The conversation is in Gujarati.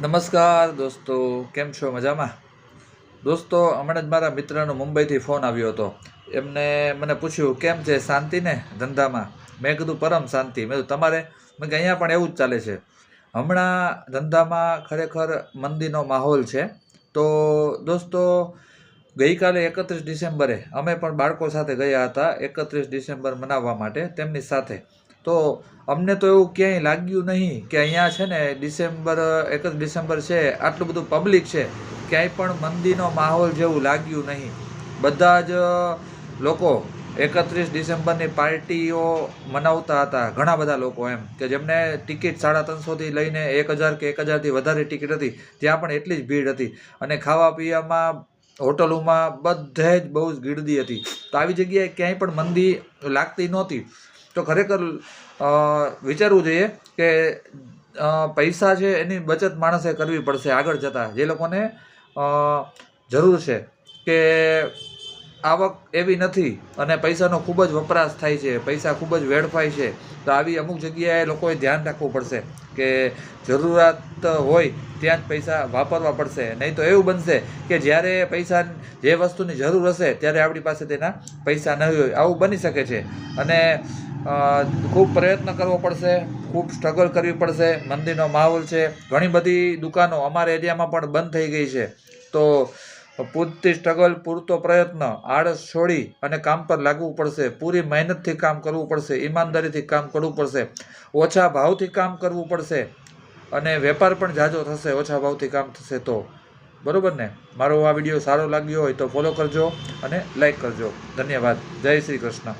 નમસ્કાર દોસ્તો, કેમ છો? મજામાં? દોસ્તો, હમણાં જ મારા મિત્રનો મુંબઈથી ફોન આવ્યો હતો. એમને મને પૂછ્યું, કેમ છે? શાંતિ ને? ધંધામાં? મેં કીધું, પરમ શાંતિ. મેં કીધું, તમારે? મેં કે અહીંયા પણ એવું જ ચાલે છે. હમણાં ધંધામાં ખરેખર મંદીનો માહોલ છે. તો દોસ્તો, ગઈકાલે એકત્રીસ ડિસેમ્બરે અમે પણ બાળકો સાથે ગયા હતા એકત્રીસ ડિસેમ્બર મનાવવા માટે તેમની સાથે. તો અમને તો એવું ક્યાંય લાગ્યું નહીં કે અહીંયા છે ને ડિસેમ્બર, એક જ ડિસેમ્બર છે, આટલું બધું પબ્લિક છે, ક્યાંય પણ મંદીનો માહોલ જેવું લાગ્યું નહીં. બધા જ લોકો એકત્રીસ ડિસેમ્બરની પાર્ટીઓ મનાવતા હતા, ઘણા બધા લોકો એમ, કે જેમને ટિકિટ સાડા ત્રણસોથી લઈને એક હજાર કે એક હજારથી વધારે ટિકિટ હતી, ત્યાં પણ એટલી જ ભીડ હતી. અને ખાવા પીવામાં હોટલોમાં બધે જ બહુ જ ગીર્દી હતી. તો આવી જગ્યાએ ક્યાંય પણ મંદી લાગતી નહોતી. તો ખરેખર વિચારવું જોઈએ કે પૈસા છે એની બચત માણસે કરવી પડશે આગળ જતાં. જે લોકોને જરૂર છે કે આવક એવી નથી અને પૈસાનો ખૂબ જ વપરાશ થાય છે, પૈસા ખૂબ જ વેડફાય છે, તો આવી અમુક જગ્યાએ લોકોએ ધ્યાન રાખવું પડશે કે જરૂરિયાત હોય ત્યાં જ પૈસા વાપરવા પડશે. નહીં તો એવું બનશે કે જ્યારે પૈસા જે વસ્તુની જરૂર હશે ત્યારે આપણી પાસે તેના પૈસા નહીં હોય. આવું બની શકે છે. અને ખૂબ પ્રયત્ન કરવો પડશે, ખૂબ સ્ટ્રગલ કરવી પડશે. મંદિરનો માહોલ છે. ઘણી બધી દુકાનો અમારા એરિયામાં પણ બંધ થઈ ગઈ છે. તો પૂરતી સ્ટ્રગલ પૂરતો પ્રયત્ન, આળસ છોડી અને કામ પર લાગવું પડશે. પૂરી મહેનતથી કામ કરવું પડશે, ઈમાનદારીથી કામ કરવું પડશે. ઓછા ભાવથી કામ કરવું પડશે અને વેપાર પણ જાજો થશે, ઓછા ભાવથી કામ થશે તો. બરાબર ને? મારો આ વીડિયો સારો લાગ્યો હોય તો ફોલો કરજો અને લાઈક કરજો. ધન્યવાદ. જય શ્રી કૃષ્ણ.